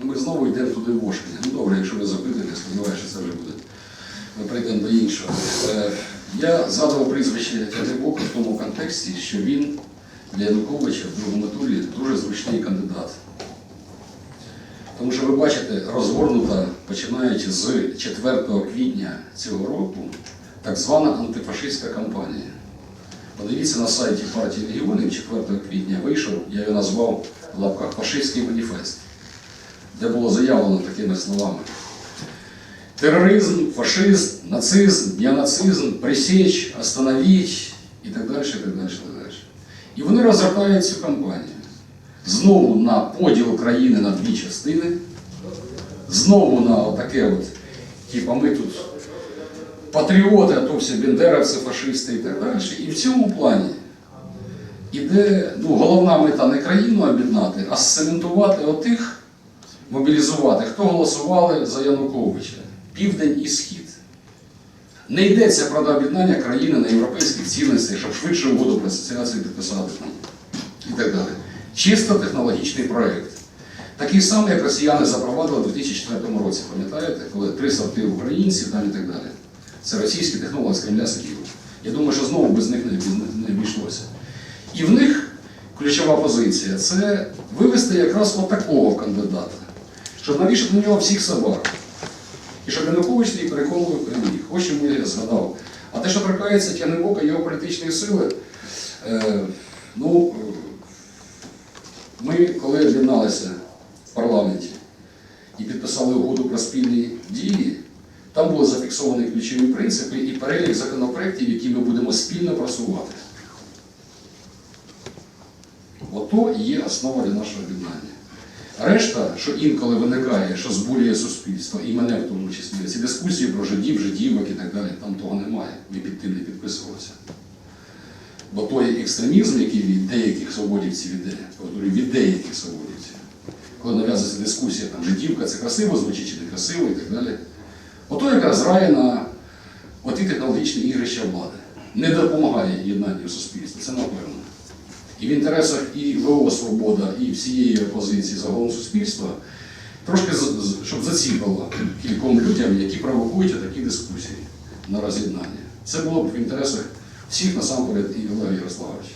Ну, Ми знову йдемо туди в Ошкіні. Ну добре, якщо ви запитуєте, я сподіваюся, що це вже буде. Ми прийдемо до іншого. Е, Я згадував прізвище Тягнебока в тому контексті, що він для Януковича в другому турі дуже зручний кандидат. Тому що ви бачите, розгорнута, починаючи з 4 квітня цього року, так звана антифашистська кампанія. Подивіться на сайті партії регіонів 4 квітня вийшов, я його назвав в лапках фашистський маніфест, де було заявлено такими словами. Терроризм, фашизм, нацизм, неонацизм, пресечь, остановить і так далі, і так далі, так далі. І вони розгортають цю кампанію. Знову на поділ країни на дві частини, знову на таке от, типа ми тут патріоти, а то всі бендеровці, фашисти і так далі. І в цьому плані іде ну, головна мета не країну об'єднати, а сцементувати отих, мобілізувати, хто голосували за Януковича, південь і схід. Не йдеться про об'єднання країни на європейських цінностях, щоб швидше угоду про асоціацію підписати і так далі. Чисто технологічний проєкт. Такий самий, як росіяни запровадили у 2004 році, пам'ятаєте, коли три сорти українців і так далі. Це російські технологи з Кремля сиділи. Я думаю, що знову без них не обійшлося. І в них ключова позиція це вивести якраз отакого кандидата, щоб навішати на нього всіх собак. І щоб Янукович їх переконував переміг. Ось чому я згадав. А те, що торкається Тягнебока його політичної сили, е, ну, ми, коли об'єдналися в парламенті і підписали угоду про спільні дії, там були зафіксовані ключові принципи і перелік законопроєктів, які ми будемо спільно просувати. Ото є основа для нашого об'єднання. Решта, що інколи виникає, що збурює суспільство, і мене в тому числі, ці дискусії про жидів, жидівок і так далі, там того немає. Ми під тим не підписувалися. Бо той екстремізм, який від деяких свободівців іде, повторюю, від деяких свободівців, коли нав'язується дискусія, там жидівка, це красиво звучить чи не красиво і так далі, ото якраз грає на оті технологічні ігрища влади. Не допомагає єднанню суспільства, це напевно. І в інтересах і ВО Свобода, і всієї опозиції загалом суспільства, трошки щоб заціпало кільком людям, які провокують такі дискусії на роз'єднання. Це було б в інтересах всіх насамперед і Олега Ярославовича.